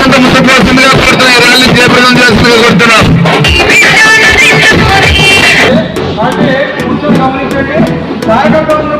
అంతా ముందుకు వస్తుందిగా కోరుతున్నాం ఈ ర్యాలీ జయప్రదం చేస్తుందిగా కోరుతున్నాం కార్యకర్తలు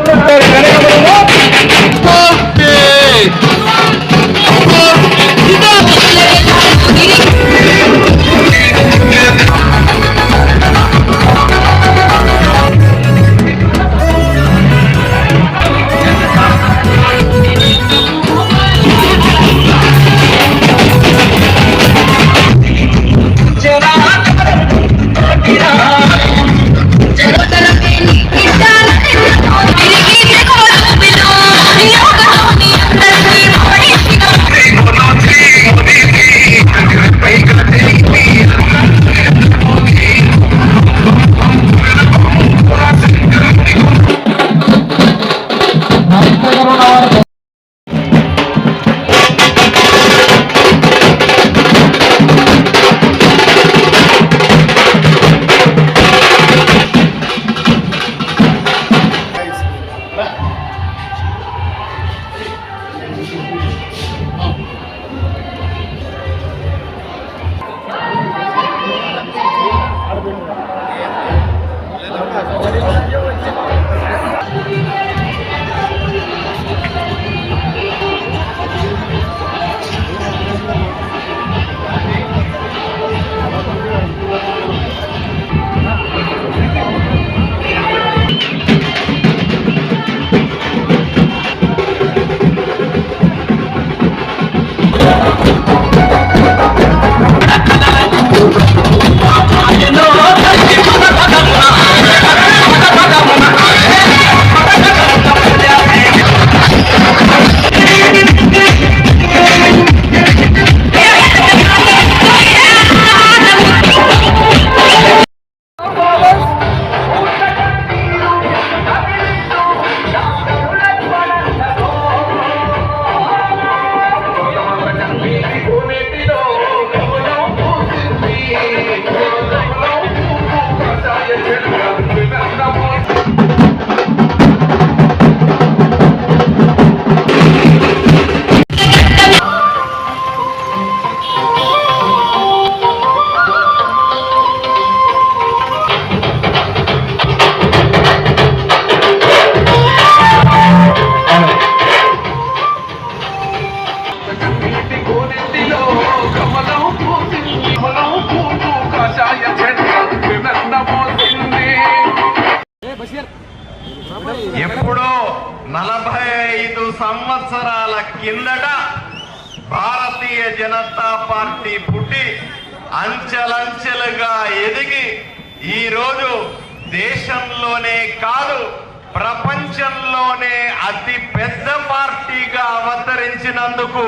ప్రపంచంలోనే అతి పెద్ద పార్టీగా అవతరించినందుకు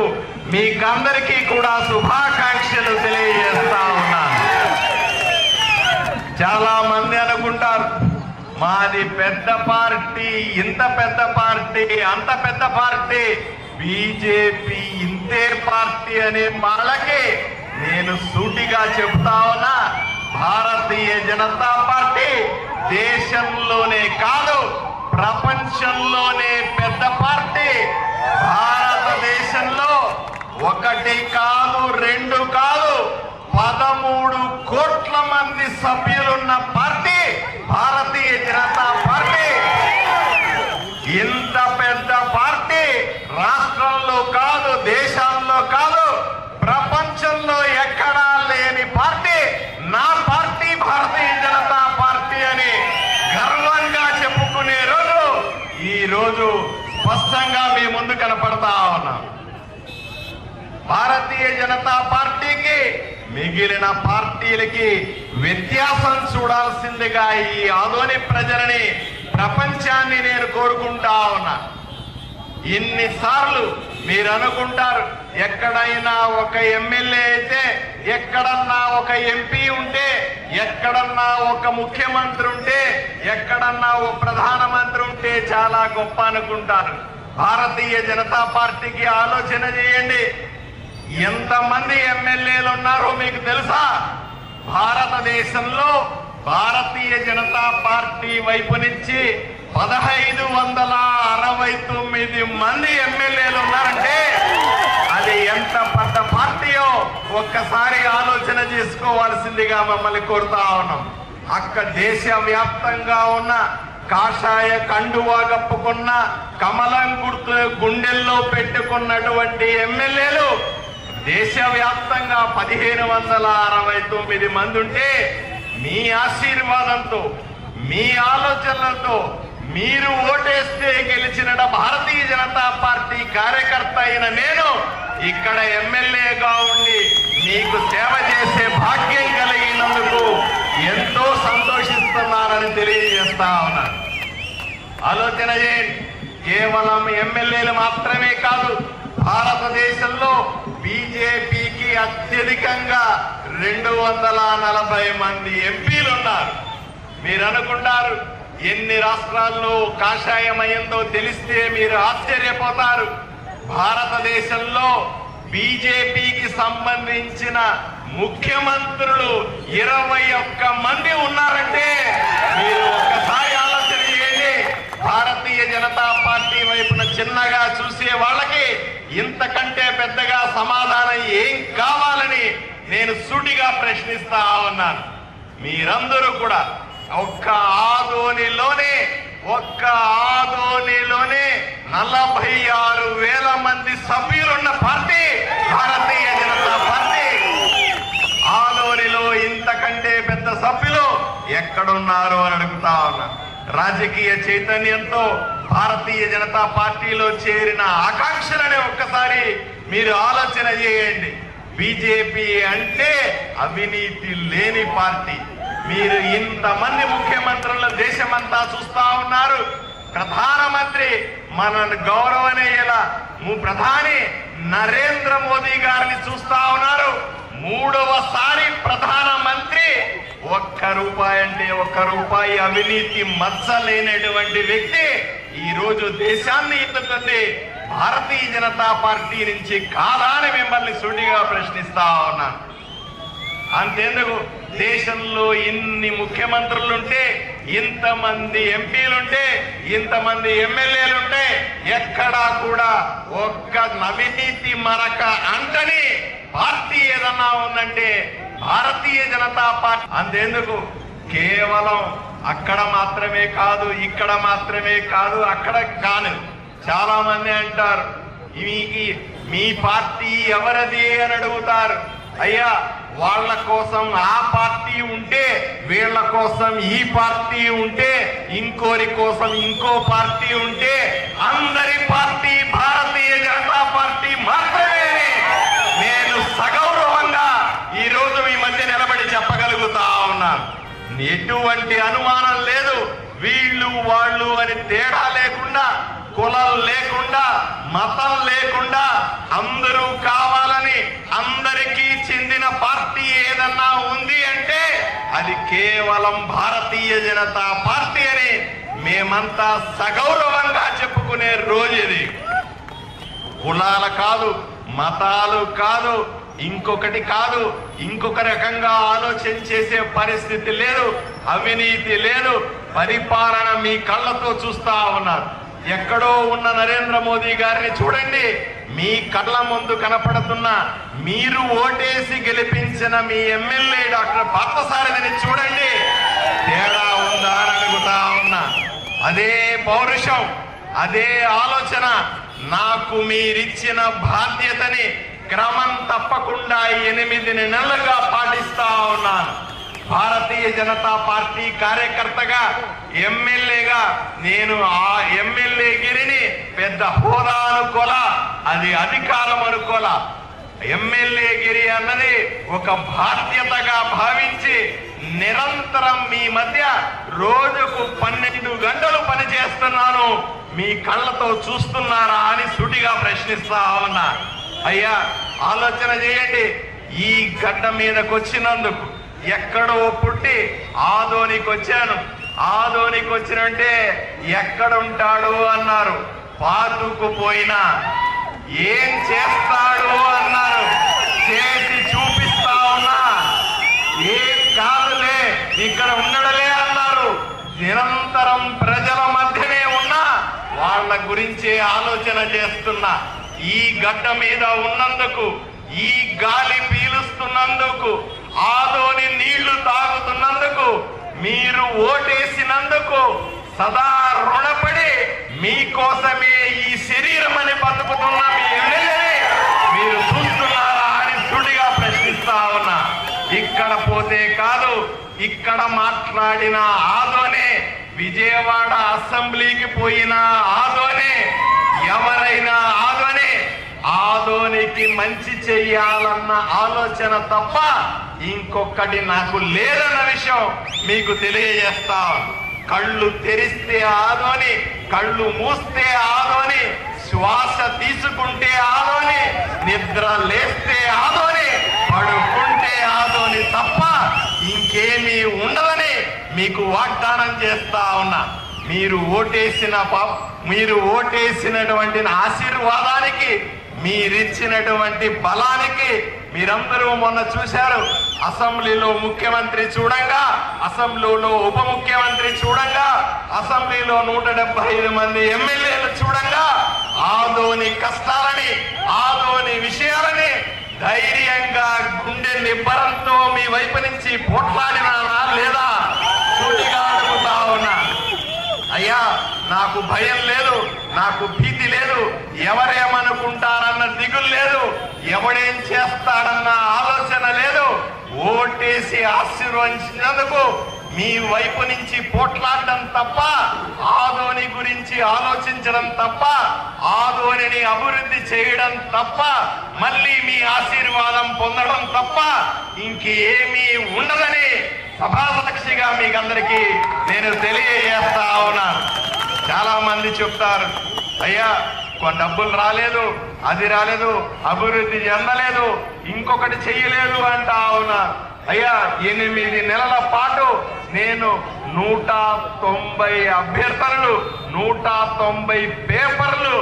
మీకందరికీ కూడా శుభాకాంక్షలు తెలియజేస్తా ఉన్నాను. చాలా మంది అనుకుంటారు మాది పెద్ద పార్టీ ఇంత పెద్ద పార్టీ అంత పెద్ద పార్టీ బీజేపీ ఇంతే పార్టీ అనే వాళ్ళకి నేను సూటిగా చెప్తా ఉన్నా భారతీయ జనతా పార్టీ దేశంలోనే కాదు ప్రపంచంలోనే పెద్ద పార్టీ. భారతదేశంలో ఒకటి కాదు రెండు కాదు పదమూడు కోట్ల మంది సభ్యులున్న పార్టీ భారతీయ జనతా పార్టీ. ఇంత పెద్ద పార్టీ రాష్ట్రంలో కాదు దేశాల్లో కాదు ప్రపంచంలో ఎక్కడా లేని పార్టీ. నా పార్టీ భారతీయ జనతా పార్టీ అని గర్వంగా చెప్పుకునే రోజు ఈ రోజు స్పష్టంగా మీ ముందు కనపడతా ఉన్నాం. భారతీయ జనతా పార్టీకి మిగిలిన పార్టీలకి వ్యత్యాసం చూడాల్సిందిగా ఈ ఆదోని ప్రజలని ప్రపంచాన్ని నేను కోరుకుంటా ఉన్నా. ఇన్నిసార్లు మీరు అనుకుంటారు ఎక్కడైనా ఒక ఎమ్మెల్యే అయితే ఎక్కడన్నా ఒక ఎంపీ ఉంటే ఎక్కడన్నా ఒక ముఖ్యమంత్రి ఉంటే ఎక్కడన్నా ఒక ప్రధానమంత్రి ఉంటే చాలా గొప్ప అనుకుంటారు. భారతీయ జనతా పార్టీకి ఆలోచన చేయండి. ఎంతమంది ఎమ్మెల్యేలు ఉన్నారో మీకు తెలుసా? భారతదేశంలో భారతీయ జనతా పార్టీ వైపు నుంచి పదహైదు వందల అరవై తొమ్మిది మంది ఎమ్మెల్యేలు ఉన్నారంటే అది ఎంత పెద్ద పార్టీయో ఒక్కసారి ఆలోచన చేసుకోవాల్సిందిగా మమ్మల్ని కోరుతా ఉన్నాం. అక్క దేశవ్యాప్తంగా ఉన్న కాషాయ కండువా కప్పుకున్న కమలం గుర్తు గుండెల్లో పెట్టుకున్నటువంటి ఎమ్మెల్యేలు దేశవ్యాప్తంగా పదిహేను వందల అరవై తొమ్మిది మంది ఉంటే మీ ఆశీర్వాదంతో మీ ఆలోచనలతో మీరు ఓటేస్తే గెలిచిన భారతీయ జనతా పార్టీ కార్యకర్త అయిన నేను ఇక్కడ ఎమ్మెల్యేగా ఉండి మీకు సేవ చేసే భాగ్యం కలిగినందుకు ఎంతో సంతోషిస్తున్నానని తెలియజేస్తా ఉన్నాను ఆలోచన చేయండి. కేవలం ఎమ్మెల్యేలు మాత్రమే కాదు భారతదేశంలో బీజేపీకి అత్యధికంగా రెండు వందల నలభై మంది ఎంపీలు ఉన్నారు మీరు అనుకుంటారు ఎన్ని రాష్ట్రాల్లో కాషాయమయంతో తెలిస్తే మీరు ఆశ్చర్యపోతారు. భారతదేశంలో బీజేపీకి సంబంధించిన ముఖ్యమంత్రులు ఇరవై ఒక్క మంది ఉన్నారంటే మీరు ఒక్కసారి ఆలోచన చేయండి. భారతీయ జనతా పార్టీ వైపున చిన్నగా చూసే వాళ్ళకి ఇంతకంటే పెద్దగా సమాధానం ఏం కావాలని నేను సూటిగా ప్రశ్నిస్తా ఉన్నాను. మీరందరూ కూడా ఒక్క ఆదోనిలోనే ఒక్క ఆదోనిలోనే నలభై ఆరు వేల మంది సభ్యులున్న పార్టీ భారతీయ జనతా పార్టీ. ఆలోనిలో ఇంతకంటే పెద్ద సభ్యులు ఎక్కడున్నారు అని అడుగుతా ఉన్నా. రాజకీయ చైతన్యంతో భారతీయ జనతా పార్టీలో చేరిన ఆకాంక్షలని ఒక్కసారి మీరు ఆలోచన చేయండి. బీజేపీ అంటే అవినీతి లేని పార్టీ. మీరు ఇంతమంది ముఖ్యమంత్రుల దేశమంతా చూస్తా ఉన్నారు. ప్రధానమంత్రి మనల్ని గౌరవనీయుల ము- ప్రధాని నరేంద్ర మోదీ గారిని చూస్తా ఉన్నారు. మూడవసారి ప్రధానమంత్రి ఒక్క రూపాయి అంటే ఒక్క రూపాయి అవినీతి మచ్చలేనటువంటి వ్యక్తి ఈ రోజు దేశాన్ని ఎత్తుతుంది భారతీయ జనతా పార్టీ నుంచి కాదా అని మిమ్మల్ని సుడిగా ప్రశ్నిస్తా ఉన్నాను. అంతేందుకు దేశంలో ఇన్ని ముఖ్యమంత్రులుంటే ఇంతమంది ఎంపీలుంటే ఇంతమంది ఎమ్మెల్యేలుంటే ఎక్కడా కూడా ఒక్క నవినీతి మరక అంటని పార్టీ ఏదన్నా ఉందంటే భారతీయ జనతా పార్టీ. అంతేందుకు కేవలం అక్కడ మాత్రమే కాదు ఇక్కడ మాత్రమే కాదు అక్కడ కాను. చాలా మంది అంటారు మీకు మీ పార్టీ ఎవరది? అని అడుగుతారు. అయ్యా వాళ్ళ కోసం ఆ పార్టీ ఉంటే వీళ్ళ కోసం ఈ పార్టీ ఉంటే ఇంకోరి కోసం ఇంకో పార్టీ ఉంటే అందరి పార్టీ భారతీయ జనతా పార్టీ మాత్రమే. నేను సగౌరవంగా ఈ రోజు మీ మధ్య నిలబడి చెప్పగలుగుతా ఉన్నాను. ఎటువంటి అనుమానం లేదు. వీళ్ళు వాళ్ళు అని తేడా లేకుండా కులం లేకుండా మతం లేకుండా అందరూ కావాలని అందరికీ చెందిన పార్టీ ఏదన్నా ఉంది అంటే అది కేవలం భారతీయ జనతా పార్టీ అని మేమంతా సగౌరవంగా చెప్పుకునే రోజు ఇది. కులాల కాదు మతాలు కాదు ఇంకొకటి కాదు ఇంకొక రకంగా ఆలోచన చేసే పరిస్థితి లేదు అవినీతి లేదు పరిపాలన మీ కళ్ళతో చూస్తా ఉన్నారు. ఎక్కడో ఉన్న నరేంద్ర మోదీ గారిని చూడండి. మీ కళ్ళ ముందు కనపడుతున్న మీరు ఓటేసి గెలిపించిన మీ ఎమ్మెల్యే డాక్టర్ పార్థసారథిని చూడండి. తేడా ఉందా అని అడుగుతా ఉన్నా. అదే పౌరుషం అదే ఆలోచన. నాకు మీరిచ్చిన బాధ్యతని క్రమం తప్పకుండా ఎనిమిది నెలలుగా పాటిస్తా ఉన్నాను. భారతీయ జనతా పార్టీ కార్యకర్తగా ఎమ్మెల్యేగా నేను ఆ ఎమ్మెల్యే గిరిని పెద్ద హోదా అనుకోలా అది అధికారం అనుకోలా. ఎమ్మెల్యే గిరి అన్నది ఒక బాధ్యతగా భావించి నిరంతరం మీ మధ్య రోజుకు పన్నెండు గంటలు పనిచేస్తున్నాను. మీ కళ్ళతో చూస్తున్నారా అని సుటిగా ప్రశ్నిస్తా ఉన్నా. అయ్యా ఆలోచన చేయండి. ఈ గడ్డ మీదకొచ్చినందుకు ఎక్కడో పుట్టి ఆదోనికి వచ్చాను. ఆదోనికి వచ్చినంటే ఎక్కడ ఉంటాడు అన్నారు పాతుకుపోయినా ఏం చేస్తాడు అన్నారు. చేసి చూపిస్తా ఉన్నా. ఏం కాదులే ఇక్కడ ఉండడలే అన్నారు. నిరంతరం ప్రజల మధ్యనే ఉన్నా వాళ్ళ గురించే ఆలోచన చేస్తున్నా. ఈ గడ్డ మీద ఉన్నందుకు ఈ గాలి పీలుస్తున్నందుకు ఆ మీరు ఓటేసినందుకు సదా రుణపడి మీకోసమే ఈ శరీరం అని బతుకుతున్న మీ ఎమ్మెల్యేని మీరు చూస్తున్నారా అని సుడిగా ప్రశ్నిస్తా ఉన్నా. ఇక్కడ పోతే కాదు ఇక్కడ మాట్లాడిన ఆదోనే విజయవాడ అసెంబ్లీకి పోయిన ఆదోనే ఎవరైనా ఆదోనే ఆదోనికి మంచి చెయ్యాలన్న ఆలోచన తప్ప ఇంకొకటి నాకు లేదన్న విషయం మీకు తెలియజేస్తా. కళ్ళు తెరిస్తే ఆదోని కళ్ళు మూస్తే ఆదోని శ్వాస తీసుకుంటే ఆదోని నిద్ర లేస్తే ఆదోని పడుకుంటే ఆదోని తప్ప ఇంకేమీ ఉండదని మీకు వాగ్దానం చేస్తా ఉన్నా. మీరు ఓటేసిన మీరు ఓటేసినటువంటి ఆశీర్వాదానికి మీరిచ్చినటువంటి బలానికి మీరందరూ మొన్న చూశారు. అసెంబ్లీలో ముఖ్యమంత్రి చూడంగా అసెంబ్లీలో ఉప ముఖ్యమంత్రి చూడంగా అసెంబ్లీలో నూట మంది ఎమ్మెల్యేలు చూడంగా ఆదోని కష్టాలని ఆదోని విషయాలని ధైర్యంగా గుండె నిబ్బరంతో మీ వైపు నుంచి పోట్లాడినా లేదా? సూటిగా అడుగుతా ఉన్నా. అయ్యా నాకు భయం లేదు నాకు భీతి లేదు ఎవరేమనుకుంటారన్న దిగులు లేదు ఎవడేం చేస్తాడన్న ఆలోచన లేదు. ఓటేసి ఆశీర్వదించినందుకు మీ వైపు నుంచి పోట్లాడడం తప్ప ఆదోని గురించి ఆలోచించడం తప్ప ఆదోనిని అభివృద్ధి చేయడం తప్ప మళ్ళీ మీ ఆశీర్వాదం పొందడం తప్ప ఇంకేమీ ఉండదని సభాసాక్షిగా మీకందరికీ నేను తెలియజేస్తా ఉన్నాను. చాలా మంది చెప్తారు అయ్యా డబ్బులు రాలేదు అది రాలేదు అభివృద్ధి చెందలేదు ఇంకొకటి చెయ్యలేదు అంటా ఉన్నారు. అయ్యా ఎనిమిది నెలల పాటు నేను నూట తొంభై అభ్యర్థనలు నూట తొంభై పేపర్లు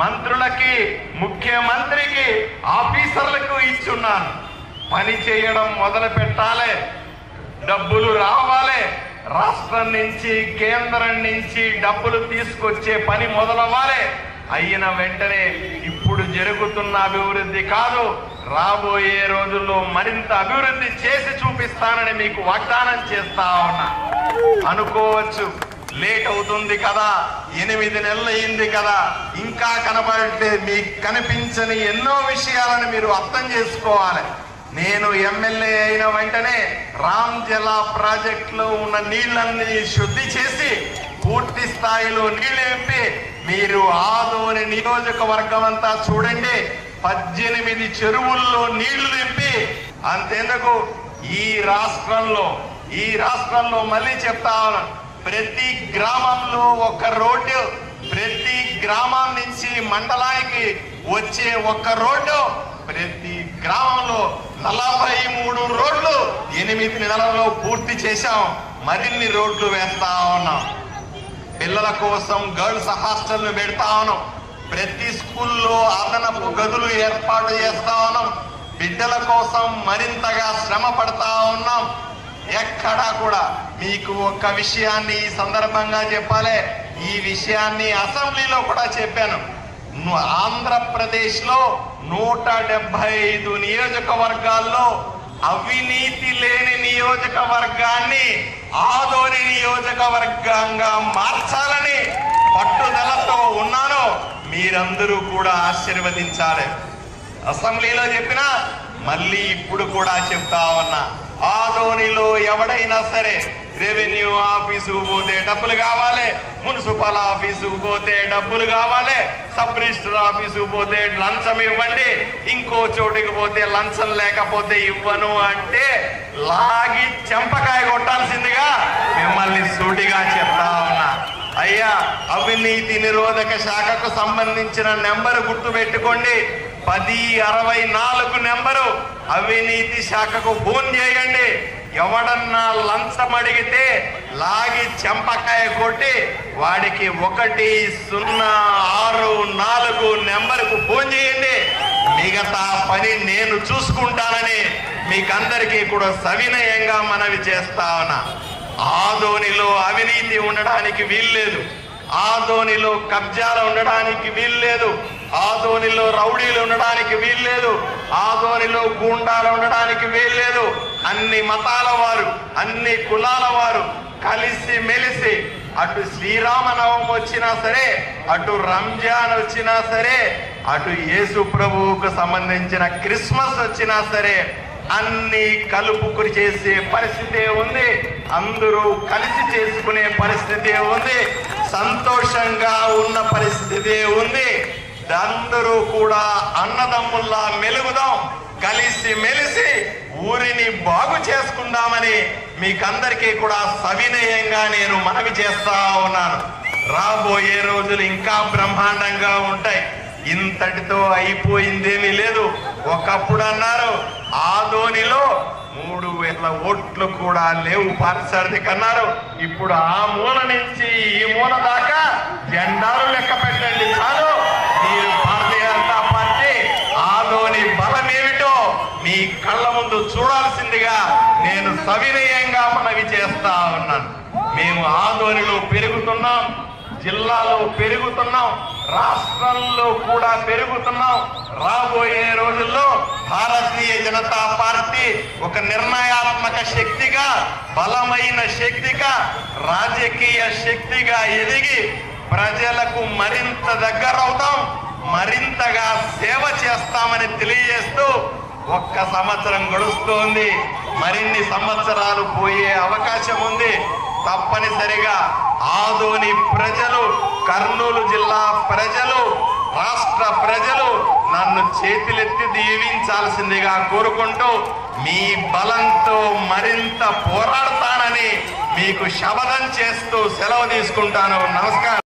మంత్రులకి ముఖ్యమంత్రికి ఆఫీసర్లకు ఇచ్చున్నాను. పని చేయడం మొదలు పెట్టాలి డబ్బులు రావాలి రాష్ట్రం నుంచి కేంద్రం నుంచి డబ్బులు తీసుకొచ్చే పని మొదలవ్వాలి. అయిన వెంటనే ఇప్పుడు జరుగుతున్న అభివృద్ధి కాదు రాబోయే రోజుల్లో మరింత అభివృద్ధి చేసి చూపిస్తానని మీకు వాగ్దానం చేస్తా ఉన్నా. అనుకోవచ్చు లేట్ అవుతుంది కదా ఎనిమిది నెలలు అయింది కదా ఇంకా కనబడితే మీకు కనిపించని ఎన్నో విషయాలను మీరు అర్థం చేసుకోవాలి. నేను ఎమ్మెల్యే అయిన వెంటనే రామ్ జలా ప్రాజెక్టులో ఉన్న నీళ్ళన్ని శుద్ధి చేసి పూర్తి స్థాయిలో నీళ్ళు నింపి మీరు ఆదోని నియోజకవర్గం అంతా చూడండి. పద్దెనిమిది చెరువుల్లో నీళ్ళు నింపి అంతెందుకు? ఈ రాష్ట్రంలో ఈ రాష్ట్రంలో మళ్ళీ చెప్తా ప్రతి గ్రామంలో ఒక రోడ్డు ప్రతి గ్రామం నుంచి మండలానికి వచ్చే ఒక రోడ్డు ప్రతి గ్రామంలో నలభై మూడు రోడ్లు ఎనిమిది నెలల్లో పూర్తి చేశాం. మరిన్ని రోడ్లు వేస్తా ఉన్నాం. పిల్లల కోసం గర్ల్స్ హాస్టల్ను పెడతా ఉన్నాం. ప్రతి స్కూల్లో అదనపు గదులు ఏర్పాటు చేస్తా ఉన్నాం. బిడ్డల కోసం మరింతగా శ్రమ పడతా ఉన్నాం. ఎక్కడా కూడా మీకు ఒక్క విషయాన్ని ఈ సందర్భంగా చెప్పాలి. ఈ విషయాన్ని అసెంబ్లీలో కూడా చెప్పాను. ఆంధ్రప్రదేశ్లో ఆంధ్రప్రదేశ్లో నూట డెబ్బై ఐదు నియోజకవర్గాల్లో అవినీతి లేని నియోజకవర్గాన్ని ఆదోని నియోజకవర్గంగా మార్చాలని పట్టుదలతో ఉన్నాను. మీరందరూ కూడా ఆశీర్వదించాలి. అసెంబ్లీలో చెప్పిన మళ్ళీ ఇప్పుడు కూడా చెప్తా ఉన్నా ఆదోనిలో ఎవడైనా సరే రెవెన్యూ ఆఫీసుకు పోతే డబ్బులు కావాలి మున్సిపల్ ఆఫీసుకు పోతే డబ్బులు కావాలి సబ్ రిజిస్టర్ ఆఫీసుకు పోతే లంచం ఇవ్వండి ఇంకో చోటుకి పోతే లంచం లేకపోతే ఇవ్వను అంటే లాగి చెంపకాయ కొట్టాల్సిందిగా మిమ్మల్ని సూటిగా చెప్తా ఉన్నా. అయ్యా అవినీతి నిరోధక శాఖకు సంబంధించిన నెంబర్ గుర్తు పెట్టుకోండి పది అరవై నాలుగు నెంబరు అవినీతి శాఖకు ఫోన్ చేయండి. ఎవడన్నా లంచం అడిగితే లాగి చెంపకాయ కొట్టి వాడికి ఒకటి సున్నా ఆరు నాలుగు నెంబర్కు ఫోన్ చేయండి. మిగతా పని నేను చూసుకుంటానని మీకందరికీ కూడా సవినయంగా మనవి చేస్తా ఉన్నా. ఆదోనిలో అవినీతి ఉండడానికి వీల్లేదు. ఆదోనిలో కబ్జాలు ఉండడానికి వీల్లేదు. ఆదోనిలో రౌడీలు ఉండడానికి వీల్లేదు. ఆదోనిలో గూండాలు ఉండడానికి వీల్లేదు. అన్ని మతాల వారు అన్ని కులాల వారు కలిసి మెలిసి అటు శ్రీరామనవం వచ్చినా సరే అటు రంజాన్ వచ్చినా సరే అటు యేసు ప్రభువుకు సంబంధించిన క్రిస్మస్ వచ్చినా సరే అన్ని కలుపుకుని చేసే పరిస్థితి ఉంది. అందరూ కలిసి చేసుకునే పరిస్థితి ఉంది. సంతోషంగా ఉన్న పరిస్థితి ఉంది. అందరూ కూడా అన్నదమ్ముల్లా మెలుగుదాం. కలిసి మెలిసి ఊరిని బాగు చేసుకుందామని మీకందరికీ కూడా సవినయంగా నేను మనవి చేస్తా ఉన్నాను. రాబోయే రోజులు ఇంకా బ్రహ్మాండంగా ఉంటాయి. ఇంతటితో అయిపోయిందేమీ లేదు. ఒకప్పుడు అన్నారు ఆదోనిలో మూడు వేల ఓట్లు కూడా లేవు పారిసారథి కన్నారు ఇప్పుడు ఆ మూల నుంచి ఈ మూల దాకా జెండాలు లెక్క పెట్టండి. చాలు మీ కళ్ళ ముందు చూడాల్సిందిగా నేను సవినయంగా మనవి చేస్తా ఉన్నాను. మేము ఆందోళనలో పెరుగుతున్నాం జిల్లాలో పెరుగుతున్నాం రాష్ట్రంలో కూడా పెరుగుతున్నాం. రాబోయే రోజుల్లో భారతీయ జనతా పార్టీ ఒక నిర్ణయాత్మక శక్తిగా బలమైన శక్తిగా రాజకీయ శక్తిగా ఎదిగి ప్రజలకు మరింత దగ్గరవుతాం మరింతగా సేవ చేస్తామని తెలియజేస్తూ ఒక్క సంవత్సరం గడుస్తోంది. మరిన్ని సంవత్సరాలు పోయే అవకాశం ఉంది. తప్పనిసరిగా ఆదోని ప్రజలు కర్నూలు జిల్లా ప్రజలు రాష్ట్ర ప్రజలు నన్ను చేతులెత్తి దీవించాల్సిందిగా కోరుకుంటూ మీ బలంతో మరింత పోరాడతానని మీకు శపథం చేస్తూ సెలవు తీసుకుంటాను. నమస్కారం.